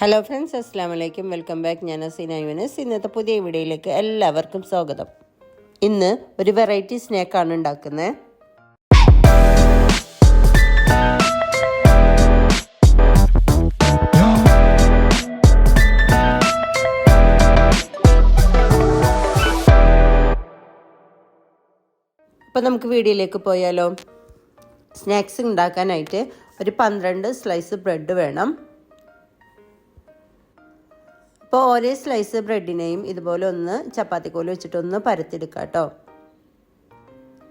Hello friends അസ്സാം വലൈക്കും welcome back ഞാൻ അസീന യുനസ് ഇന്നത്തെ പുതിയ വീഡിയോയിലേക്ക് എല്ലാവർക്കും സ്വാഗതം. ഇന്ന് ഒരു വെറൈറ്റി സ്നാക്കാണ് ഉണ്ടാക്കുന്നത് അപ്പോൾ നമുക്ക് വീഡിയോയിലേക്ക് പോയാലോ. സ്നാക്സ് ഉണ്ടാക്കാനായിട്ട് ഒരു പന്ത്രണ്ട് സ്ലൈസ് ബ്രെഡ് വേണം. അപ്പോൾ ഒരേ സ്ലൈസ് ബ്രെഡിനെയും ഇതുപോലെ ഒന്ന് ചപ്പാത്തിക്കോൽ വെച്ചിട്ട് ഒന്ന് പരത്തിയെടുക്കുക കേട്ടോ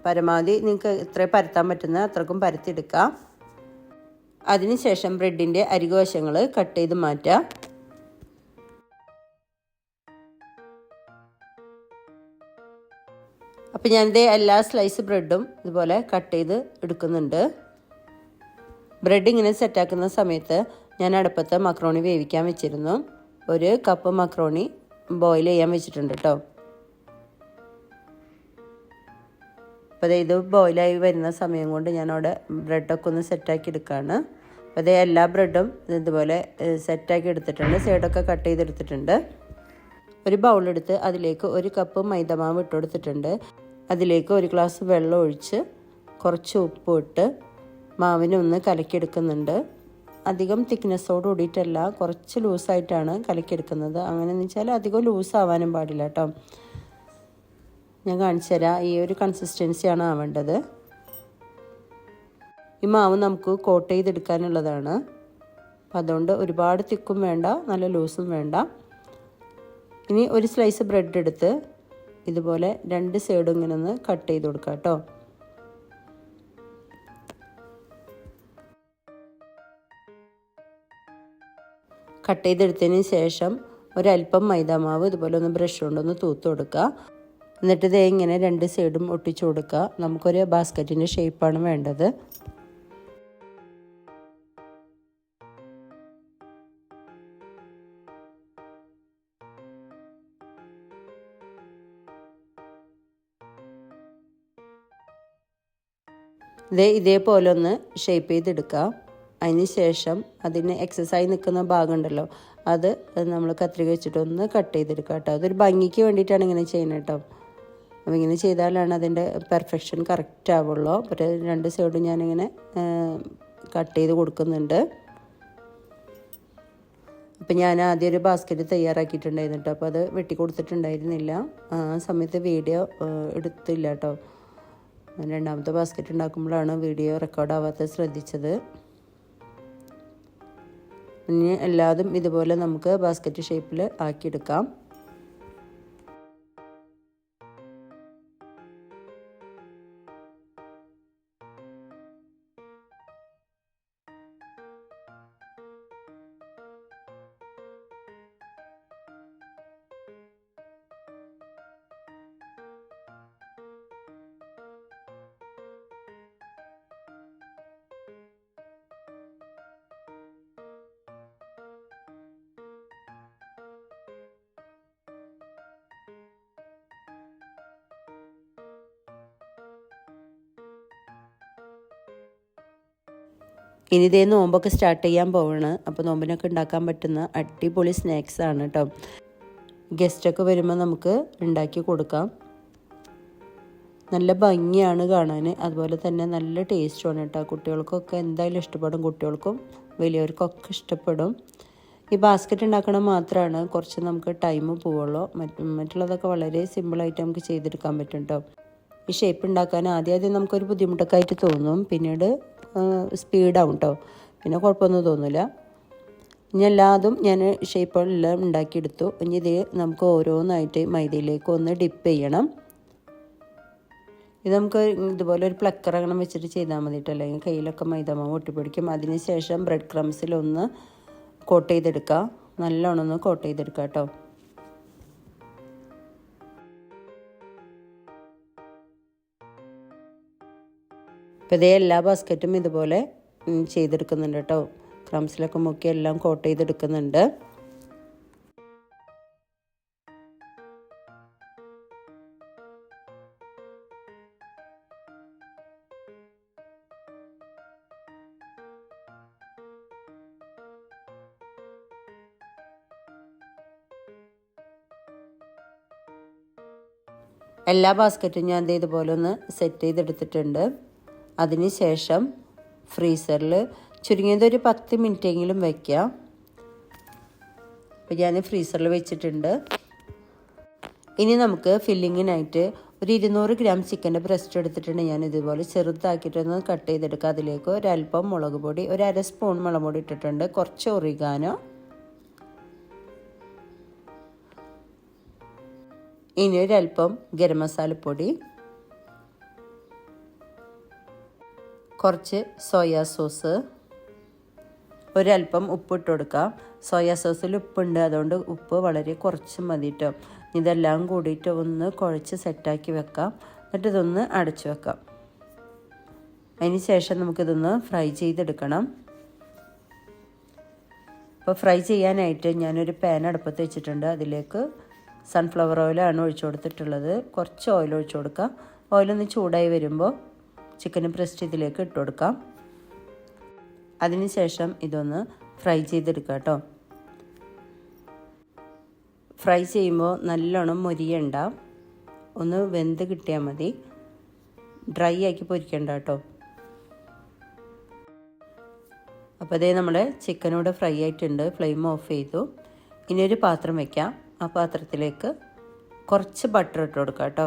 പരമാവധി നിങ്ങൾക്ക് എത്ര പരത്താൻ പറ്റുന്ന അത്രക്കും പരത്തിയെടുക്കുക അതിനുശേഷം ബ്രെഡിന്റെ അരികുവശങ്ങൾ കട്ട് ചെയ്ത് മാറ്റുക അപ്പോൾ ഞാനിത് എല്ലാ സ്ലൈസ് ബ്രെഡും ഇതുപോലെ കട്ട് ചെയ്ത് എടുക്കുന്നുണ്ട്. ബ്രെഡ് ഇങ്ങനെ സെറ്റാക്കുന്ന സമയത്ത് ഞാൻ അടുപ്പത്ത് മക്രോണി വേവിക്കാൻ വെച്ചിരുന്നു. ഒരു കപ്പ് മക്രോണി ബോയിൽ ചെയ്യാൻ വെച്ചിട്ടുണ്ട് കേട്ടോ അപ്പോൾ ഇത് ബോയിലായി വരുന്ന സമയം കൊണ്ട് ഞാൻ അവിടെ ബ്രെഡൊക്കെ ഒന്ന് സെറ്റാക്കി എടുക്കുകയാണ് അപ്പോൾ അതേ എല്ലാ ബ്രെഡും ഇതുപോലെ സെറ്റാക്കി എടുത്തിട്ടുണ്ട്. സൈഡൊക്കെ കട്ട് ചെയ്തെടുത്തിട്ടുണ്ട്. ഒരു ബൗളെടുത്ത് അതിലേക്ക് ഒരു കപ്പ് മൈദമാവ് ഇട്ട് കൊടുത്തിട്ടുണ്ട്. അതിലേക്ക് ഒരു ഗ്ലാസ് വെള്ളം ഒഴിച്ച് കുറച്ച് ഉപ്പ് ഇട്ട് മാവിനൊന്ന് കലക്കിയെടുക്കുന്നുണ്ട് അധികം തിക്നെസ്സോട് കൂടിയിട്ടല്ല കുറച്ച് ലൂസായിട്ടാണ് കലക്കിയെടുക്കുന്നത്. അങ്ങനെയെന്ന് വെച്ചാൽ അധികം ലൂസ് ആവാനും പാടില്ല കേട്ടോ ഞാൻ കാണിച്ചു തരാം. ഈ ഒരു കൺസിസ്റ്റൻസിയാണ് ആവേണ്ടത്. ഈ മാവ് നമുക്ക് കോട്ട് ചെയ്തെടുക്കാനുള്ളതാണ്. അപ്പം അതുകൊണ്ട് ഒരുപാട് തിക്കും വേണ്ട നല്ല ലൂസും വേണ്ട. ഇനി ഒരു സ്ലൈസ് ബ്രെഡ് എടുത്ത് ഇതുപോലെ രണ്ട് സൈഡും ഇങ്ങനെ ഒന്ന് കട്ട് ചെയ്ത് കൊടുക്കാം കേട്ടോ കട്ട് ചെയ്തെടുത്തതിന് ശേഷം ഒരല്പം മൈദാമാവ് ഇതുപോലെ ഒന്ന് ബ്രഷ് കൊണ്ടൊന്ന് തൂത്ത് കൊടുക്കുക. എന്നിട്ട് ഇതേ ഇങ്ങനെ രണ്ട് സൈഡും ഒട്ടിച്ചു കൊടുക്കുക. നമുക്കൊരു ബാസ്ക്കറ്റിന്റെ ഷേപ്പാണ് വേണ്ടത്. ഇതേ ഇതേപോലെ ഒന്ന് ഷേപ്പ് ചെയ്തെടുക്കുക. അതിന് ശേഷം അതിന് എക്സസൈസ് നിൽക്കുന്ന ഭാഗം ഉണ്ടല്ലോ അത് നമ്മൾ കത്രിക വെച്ചിട്ടൊന്ന് കട്ട് ചെയ്തെടുക്കുക കേട്ടോ. അതൊരു ഭംഗിക്ക് വേണ്ടിയിട്ടാണ് ഇങ്ങനെ ചെയ്യുന്നത് കേട്ടോ. അപ്പോൾ ഇങ്ങനെ ചെയ്താലാണ് അതിന്റെ പെർഫെക്ഷൻ കറക്റ്റ് ആവുള്ളൂ. അപ്പോൾ രണ്ട് സൈഡും ഞാനിങ്ങനെ കട്ട് ചെയ്ത് കൊടുക്കുന്നുണ്ട്. അപ്പം ഞാൻ ആദ്യം ഒരു ബാസ്ക്കറ്റ് തയ്യാറാക്കിയിട്ടുണ്ടായിരുന്നു കേട്ടോ. അപ്പോൾ അത് വെട്ടി കൊടുത്തിട്ടുണ്ടായിരുന്നില്ല. ആ സമയത്ത് വീഡിയോ എടുത്തില്ല കേട്ടോ. രണ്ടാമത്തെ ബാസ്ക്കറ്റ് ഉണ്ടാക്കുമ്പോഴാണ് വീഡിയോ റെക്കോർഡ് ആവാത്തത് ശ്രദ്ധിച്ചത്. ഇനി എല്ലാതും ഇതുപോലെ നമുക്ക് ബാസ്ക്കറ്റ് ഷേപ്പിൽ ആക്കിയെടുക്കാം. ഇനി ഇതേ നോമ്പൊക്കെ സ്റ്റാർട്ട് ചെയ്യാൻ പോവാണ്. അപ്പോൾ നോമ്പിനൊക്കെ ഉണ്ടാക്കാൻ പറ്റുന്ന അടിപൊളി സ്നാക്സ് ആണ് കേട്ടോ ഗസ്റ്റൊക്കെ വരുമ്പോൾ നമുക്ക് ഉണ്ടാക്കി കൊടുക്കാം. നല്ല ഭംഗിയാണ് കാണാൻ അതുപോലെ തന്നെ നല്ല ടേസ്റ്റുമാണ് കേട്ടോ കുട്ടികൾക്കൊക്കെ എന്തായാലും ഇഷ്ടപ്പെടും. കുട്ടികൾക്കും വലിയവർക്കൊക്കെ ഇഷ്ടപ്പെടും. ഈ ബാസ്ക്കറ്റ് ഉണ്ടാക്കണം മാത്രമാണ് കുറച്ച് നമുക്ക് ടൈം പോവുള്ളൂ. മറ്റ് മറ്റുള്ളതൊക്കെ വളരെ സിമ്പിളായിട്ട് നമുക്ക് ചെയ്തെടുക്കാൻ പറ്റും കേട്ടോ ഈ ഷേപ്പ് ഉണ്ടാക്കാൻ ആദ്യം ആദ്യം നമുക്കൊരു ബുദ്ധിമുട്ടൊക്കെ ആയിട്ട് തോന്നും. പിന്നീട് സ്പീഡാവും കേട്ടോ പിന്നെ കുഴപ്പമൊന്നും തോന്നില്ല ഇനി എല്ലാതും ഞാൻ ഷേപ്പുകളെല്ലാം ഉണ്ടാക്കിയെടുത്തു ഇനി ഇത് നമുക്ക് ഓരോന്നായിട്ട് മൈദയിലേക്ക് ഒന്ന് ഡിപ്പ് ചെയ്യണം. ഇത് നമുക്ക് ഇതുപോലെ ഒരു പ്ലക്കർ അങ്ങനെ വെച്ചിട്ട് ചെയ്താൽ മതി കേട്ടോ അല്ലെങ്കിൽ കയ്യിലൊക്കെ മൈദമാവ് ഒട്ടിപ്പിടിക്കും അതിന് ശേഷം ബ്രെഡ് ക്രംസിലൊന്ന് കോട്ട് ചെയ്തെടുക്കുക. നല്ലോണം ഒന്ന് കോട്ട് ചെയ്തെടുക്കുക കേട്ടോ ഇപ്പോൾ ഇതേ എല്ലാ ബാസ്ക്കറ്റും ഇതുപോലെ ചെയ്തെടുക്കുന്നുണ്ട് കേട്ടോ. ക്രംസിലൊക്കെ മുക്കി എല്ലാം കോട്ട് ചെയ്തെടുക്കുന്നുണ്ട്. എല്ലാ ബാസ്ക്കറ്റും ഞാൻ ഇതേപോലെ ഒന്ന് സെറ്റ് ചെയ്തെടുത്തിട്ടുണ്ട്. അതിന് ശേഷം ഫ്രീസറിൽ ചുരുങ്ങിയത് ഒരു പത്ത് മിനിറ്റെങ്കിലും വയ്ക്കാം അപ്പോൾ ഞാൻ ഫ്രീസറിൽ വെച്ചിട്ടുണ്ട്. ഇനി നമുക്ക് ഫില്ലിങ്ങിനായിട്ട് ഒരു ഇരുന്നൂറ് ഗ്രാം ചിക്കന്റെ ബ്രസ്റ്റ് എടുത്തിട്ടുണ്ട്. ഞാൻ ഇതുപോലെ ചെറുതാക്കിയിട്ടൊന്ന് കട്ട് ചെയ്തെടുക്കുക അതിലേക്ക് ഒരല്പം മുളക് പൊടി ഒരു അര സ്പൂൺ മുളക് പൊടി ഇട്ടിട്ടുണ്ട്. കുറച്ച് ഒറിഗാനോ. ഇനി ഒരല്പം ഗരം മസാലപ്പൊടി. കുറച്ച് സോയാ സോസ്. ഒരല്പം ഉപ്പ് ഇട്ട് കൊടുക്കാം സോയാ സോസിൽ ഉപ്പുണ്ട്. അതുകൊണ്ട് ഉപ്പ് വളരെ കുറച്ച് മതി കേട്ടോ ഇതെല്ലാം കൂടിയിട്ട് ഒന്ന് കുഴച്ച് സെറ്റാക്കി വെക്കാം. എന്നിട്ട് ഇതൊന്ന് അടച്ചു വെക്കാം. അതിന് ശേഷം നമുക്കിതൊന്ന് ഫ്രൈ ചെയ്തെടുക്കണം. അപ്പോൾ ഫ്രൈ ചെയ്യാനായിട്ട് ഞാനൊരു പാൻ അടുപ്പത്ത് വെച്ചിട്ടുണ്ട്. അതിലേക്ക് സൺഫ്ലവർ ഓയിലാണ് ഒഴിച്ചു കൊടുത്തിട്ടുള്ളത്. കുറച്ച് ഓയിൽ ഒഴിച്ചു കൊടുക്കാം. ഓയിലൊന്ന് ചൂടായി വരുമ്പോൾ ചിക്കൻ ബ്രസ്റ്റ് ഇതിലേക്ക് ഇട്ട് കൊടുക്കാം. അതിനുശേഷം ഇതൊന്ന് ഫ്രൈ ചെയ്തെടുക്കുക കേട്ടോ. ഫ്രൈ ചെയ്യുമ്പോൾ നല്ലോണം മൊരിയണ്ട. ഒന്ന് വെന്ത് കിട്ടിയാൽ മതി. ഡ്രൈ ആക്കി പൊരിക്കണ്ട കേട്ടോ. അപ്പോൾ അതേ നമ്മുടെ ചിക്കനോട് ഫ്രൈ ആയിട്ടുണ്ട്. ഫ്ലെയിം ഓഫ് ചെയ്തു. ഇനി ഒരു പാത്രം വയ്ക്കാം ആ പാത്രത്തിലേക്ക് കുറച്ച് ബട്ടർ ഇട്ട് കൊടുക്കാം കേട്ടോ.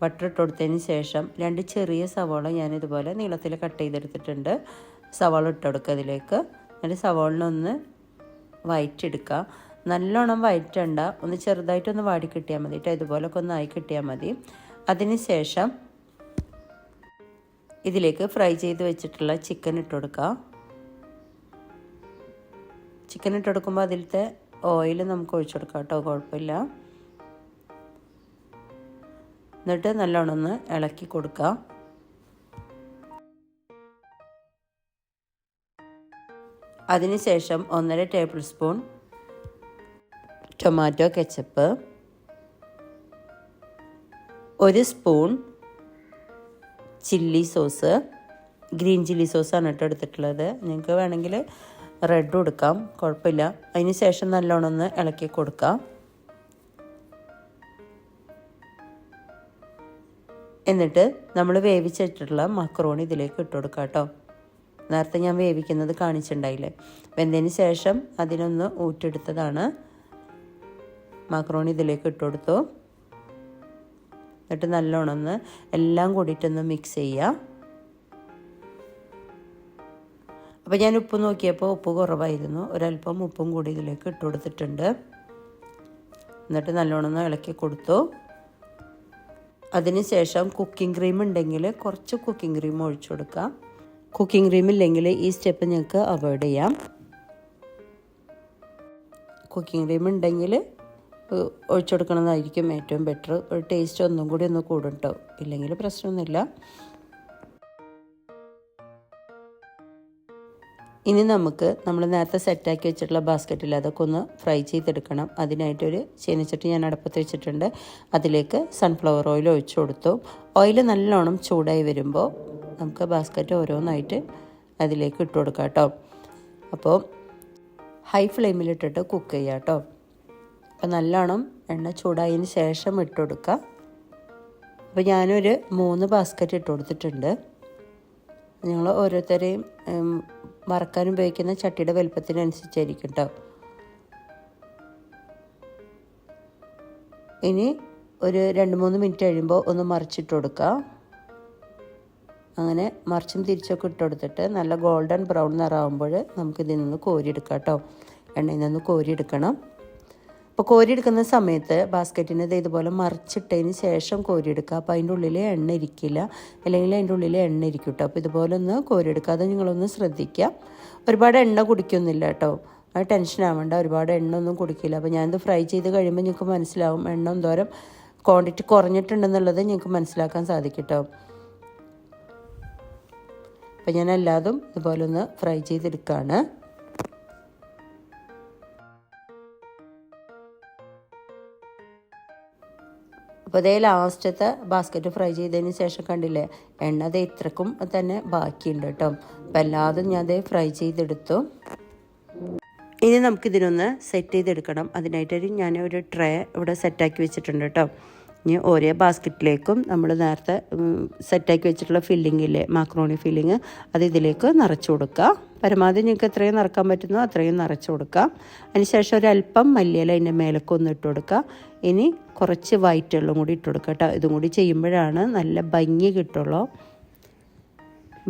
ബട്ടർ ഇട്ട് കൊടുത്തതിന് ശേഷം രണ്ട് ചെറിയ സവാള ഞാനിതുപോലെ നീളത്തിൽ കട്ട് ചെയ്തെടുത്തിട്ടുണ്ട്. സവാള ഇട്ട് കൊടുക്കുക അതിലേക്ക്. എന്നിട്ട് സവാളിനൊന്ന് വയറ്റെടുക്കുക നല്ലോണം വയറ്റണ്ട. ഒന്ന് ചെറുതായിട്ടൊന്ന് വാടി കിട്ടിയാൽ മതി കേട്ടോ ഇതുപോലൊക്കെ ഒന്ന് ആയി കിട്ടിയാൽ മതി. അതിന് ശേഷം ഇതിലേക്ക് ഫ്രൈ ചെയ്ത് വെച്ചിട്ടുള്ള ചിക്കൻ ഇട്ട് കൊടുക്കുക. ചിക്കൻ ഇട്ട് കൊടുക്കുമ്പോൾ അതിലത്തെ ഓയിൽ നമുക്ക് ഒഴിച്ചു കൊടുക്കാം കേട്ടോ കുഴപ്പമില്ല. എന്നിട്ട് നല്ലോണം ഒന്ന് ഇളക്കി കൊടുക്കുക അതിനുശേഷം ഒന്നര ടേബിൾ സ്പൂൺ ടൊമാറ്റോ കെച്ചപ്പ് ഒരു spoon chilli sauce green chilli സോസാണ് കേട്ടോ എടുത്തിട്ടുള്ളത്. നിങ്ങൾക്ക് വേണമെങ്കിൽ റെഡ് കൊടുക്കാം കുഴപ്പമില്ല. അതിന് ശേഷം നല്ലോണം ഒന്ന് ഇളക്കി കൊടുക്കാം. എന്നിട്ട് നമ്മൾ വേവിച്ചിട്ടുള്ള മക്രോണി ഇതിലേക്ക് ഇട്ട് കേട്ടോ. നേരത്തെ ഞാൻ വേവിക്കുന്നത് കാണിച്ചിട്ടുണ്ടായില്ലേ? വെന്തതിന് ശേഷം അതിനൊന്ന് ഊറ്റെടുത്തതാണ് മക്രോണി ഇതിലേക്ക് ഇട്ട് കൊടുത്തു. എന്നിട്ട് നല്ലോണം ഒന്ന് എല്ലാം കൂടിയിട്ടൊന്ന് മിക്സ് ചെയ്യുക അപ്പോൾ ഞാൻ ഉപ്പ് നോക്കിയപ്പോൾ ഉപ്പ് കുറവായിരുന്നു. ഒരല്പം ഉപ്പും കൂടി ഇതിലേക്ക് ഇട്ട് കൊടുത്തിട്ടുണ്ട്. എന്നിട്ട് നല്ലോണം ഒന്ന് ഇളക്കി കൊടുത്തു. അതിനുശേഷം കുക്കിംഗ് ക്രീം ഉണ്ടെങ്കിൽ കുറച്ച് കുക്കിംഗ് ക്രീം ഒഴിച്ചു കൊടുക്കാം കുക്കിംഗ് ക്രീം ഇല്ലെങ്കിൽ ഈ സ്റ്റെപ്പ് നിങ്ങൾക്ക് അവോയ്ഡ് ചെയ്യാം. കുക്കിംഗ് ക്രീം ഉണ്ടെങ്കിൽ ഒഴിച്ചു കൊടുക്കുന്നതായിരിക്കും ഏറ്റവും ബെറ്റർ ഒരു ടേസ്റ്റ് ഒന്നും കൂടി ഒന്ന് കൂടും കേട്ടോ ഇല്ലെങ്കിൽ പ്രശ്നമൊന്നുമില്ല. ഇനി നമുക്ക് നമ്മൾ നേരത്തെ സെറ്റാക്കി വെച്ചിട്ടുള്ള ബാസ്ക്കറ്റിൽ അതൊക്കെ ഒന്ന് ഫ്രൈ ചെയ്തെടുക്കണം. അതിനായിട്ടൊരു ചീനച്ചട്ടി ഞാൻ അടുപ്പത്ത് വെച്ചിട്ടുണ്ട്. അതിലേക്ക് സൺഫ്ലവർ ഓയിൽ ഒഴിച്ചു കൊടുത്തു. ഓയിൽ നല്ലോണം ചൂടായി വരുമ്പോൾ നമുക്ക് ബാസ്ക്കറ്റ് ഓരോന്നായിട്ട് അതിലേക്ക് ഇട്ട് കൊടുക്കാം കേട്ടോ. അപ്പോൾ ഹൈ ഫ്ലെയിമിലിട്ടിട്ട് കുക്ക് ചെയ്യാം കേട്ടോ. അപ്പോൾ നല്ലോണം എണ്ണ ചൂടായതിന് ശേഷം ഇട്ട് കൊടുക്കുക അപ്പോൾ ഞാനൊരു മൂന്ന് ബാസ്ക്കറ്റ് ഇട്ട് കൊടുത്തിട്ടുണ്ട്. നിങ്ങൾ ഓരോരുത്തരെയും വറക്കാൻ ഉപയോഗിക്കുന്ന ചട്ടിയുടെ വലുപ്പത്തിനനുസരിച്ചായിരിക്കും കേട്ടോ ഇനി ഒരു രണ്ട് മൂന്ന് മിനിറ്റ് കഴിയുമ്പോൾ ഒന്ന് മറിച്ചിട്ട് കൊടുക്കുക അങ്ങനെ മറിച്ചും തിരിച്ചൊക്കെ ഇട്ട് കൊടുത്തിട്ട് നല്ല ഗോൾഡൻ ബ്രൗൺ നിറാവുമ്പോൾ നമുക്കിതിൽ നിന്ന് കോരിയെടുക്കാം കേട്ടോ എണ്ണയിൽ നിന്ന് കോരിയെടുക്കണം അപ്പോൾ കോരിയെടുക്കുന്ന സമയത്ത് ബാസ്ക്കറ്റിന് ഇത് ഇതുപോലെ മറിച്ചിട്ടതിന് ശേഷം കോരിയെടുക്കുക. അപ്പോൾ അതിന്റെ ഉള്ളിൽ എണ്ണ ഇരിക്കില്ല. അല്ലെങ്കിൽ അതിന്റെ ഉള്ളിൽ എണ്ണ ഇരിക്കും കേട്ടോ അപ്പോൾ ഇതുപോലെ ഒന്ന് കോരിയെടുക്കുക. അത് നിങ്ങളൊന്ന് ശ്രദ്ധിക്കുക. ഒരുപാട് എണ്ണ കുടിക്കൊന്നുമില്ല കേട്ടോ അത് ടെൻഷൻ ആവണ്ട. ഒരുപാട് എണ്ണ ഒന്നും കുടിക്കില്ല. അപ്പോൾ ഞാനിത് ഫ്രൈ ചെയ്ത് കഴിയുമ്പോൾ നിങ്ങൾക്ക് മനസ്സിലാവും എണ്ണ എന്തോരം ക്വാണ്ടിറ്റി കുറഞ്ഞിട്ടുണ്ടെന്നുള്ളത് നിങ്ങൾക്ക് മനസ്സിലാക്കാൻ സാധിക്കും കേട്ടോ അപ്പോൾ ഞാൻ എല്ലാതും ഇതുപോലെ ഒന്ന് ഫ്രൈ ചെയ്തെടുക്കുകയാണ് അപ്പോൾ അതേ ലാസ്റ്റത്തെ ബാസ്ക്കറ്റ് ഫ്രൈ ചെയ്തതിന് ശേഷം കണ്ടില്ലേ? എണ്ണ അത് ഇത്രക്കും തന്നെ ബാക്കിയുണ്ട് കേട്ടോ. അപ്പോൾ എല്ലാതും ഞാൻ അത് ഫ്രൈ ചെയ്തെടുത്തു. ഇനി നമുക്കിതിനൊന്ന് സെറ്റ് ചെയ്തെടുക്കണം. അതിനായിട്ടൊരു ഞാൻ ഒരു ട്രേ ഇവിടെ സെറ്റാക്കി വെച്ചിട്ടുണ്ട് കേട്ടോ. ഇനി ഒരേ ബാസ്ക്കറ്റിലേക്കും നമ്മൾ നേരത്തെ സെറ്റാക്കി വെച്ചിട്ടുള്ള ഫില്ലിങ്ങില്ലേ മാക്രോണി ഫില്ലിങ് അത് ഇതിലേക്ക് നിറച്ചു കൊടുക്കുക. പരമാവധി നിങ്ങൾക്ക് എത്രയും നിറക്കാൻ പറ്റുന്നോ അത്രയും നിറച്ചു കൊടുക്കുക. അതിനുശേഷം ഒരല്പം മല്ലിയില അതിന്റെ മേലൊക്കെ ഒന്ന് ഇട്ട് കൊടുക്കുക. ഇനി കുറച്ച് വൈറ്റ് വെള്ളം കൂടി ഇട്ട് കൊടുക്കുക കേട്ടോ. ഇതും കൂടി ചെയ്യുമ്പോഴാണ് നല്ല ഭംഗി കിട്ടുള്ളൂ.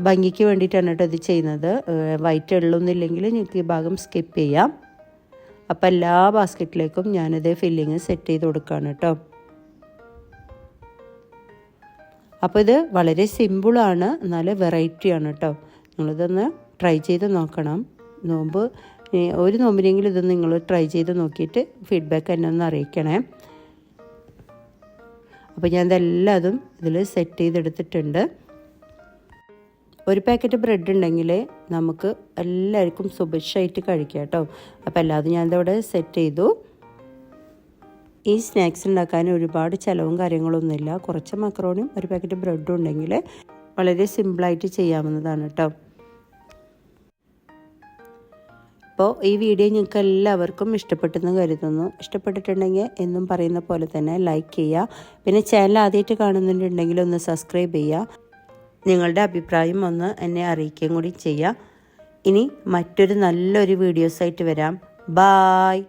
ഭംഗിക്ക് വേണ്ടിയിട്ടാണ് കേട്ടോ ഇത് ചെയ്യുന്നത്. വൈറ്റ് വൈറ്റ് എള്ളൊന്നുമില്ലെങ്കിൽ നിങ്ങൾക്ക് ഈ ഭാഗം സ്കിപ്പ് ചെയ്യാം. അപ്പോൾ എല്ലാ ബാസ്ക്കറ്റിലേക്കും ഞാനിത് ഫില്ലിങ് സെറ്റ് ചെയ്ത് കൊടുക്കുകയാണ് കേട്ടോ. അപ്പോൾ ഇത് വളരെ സിമ്പിളാണ് എന്നാൽ വെറൈറ്റിയാണ് കേട്ടോ നിങ്ങളിതൊന്ന് ട്രൈ ചെയ്ത് നോക്കണം. നോമ്പ് ഒരു നോമ്പിനെങ്കിലും ഇത് നിങ്ങൾ ട്രൈ ചെയ്ത് നോക്കിയിട്ട് ഫീഡ്ബാക്ക് എന്നെ ഒന്ന് അറിയിക്കണേ. അപ്പോൾ ഞാൻ ഇതെല്ലാതും ഇതിൽ സെറ്റ് ചെയ്തെടുത്തിട്ടുണ്ട്. ഒരു പാക്കറ്റ് ബ്രെഡ് ഉണ്ടെങ്കിൽ നമുക്ക് എല്ലാവർക്കും സുഭിക്ഷമായിട്ട് കഴിക്കാം കേട്ടോ അപ്പോൾ എല്ലാതും ഞാനിതവിടെ സെറ്റ് ചെയ്തു. ഈ സ്നാക്സ് ഉണ്ടാക്കാൻ ഒരുപാട് ചിലവും കാര്യങ്ങളൊന്നുമില്ല. കുറച്ച് മക്രോണിയും ഒരു പാക്കറ്റ് ബ്രെഡും ഉണ്ടെങ്കിൽ വളരെ സിമ്പിളായിട്ട് ചെയ്യാവുന്നതാണ് കേട്ടോ അപ്പോൾ ഈ വീഡിയോ നിങ്ങൾക്ക് എല്ലാവർക്കും ഇഷ്ടപ്പെട്ടെന്ന് കരുതുന്നു. ഇഷ്ടപ്പെട്ടിട്ടുണ്ടെങ്കിൽ എന്നും പറയുന്ന പോലെ തന്നെ ലൈക്ക് ചെയ്യുക. പിന്നെ ചാനൽ ആദ്യമായിട്ട് കാണുന്നുണ്ടെങ്കിൽ ഒന്ന് സബ്സ്ക്രൈബ് ചെയ്യുക. നിങ്ങളുടെ അഭിപ്രായം ഒന്ന് എന്നെ അറിയിക്കുകയും കൂടി ചെയ്യുക. ഇനി മറ്റൊരു നല്ലൊരു വീഡിയോസായിട്ട് വരാം. ബായ്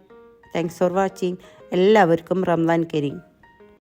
താങ്ക്സ് ഫോർ വാച്ചിങ് എല്ലാവർക്കും റംസാൻ കരീം.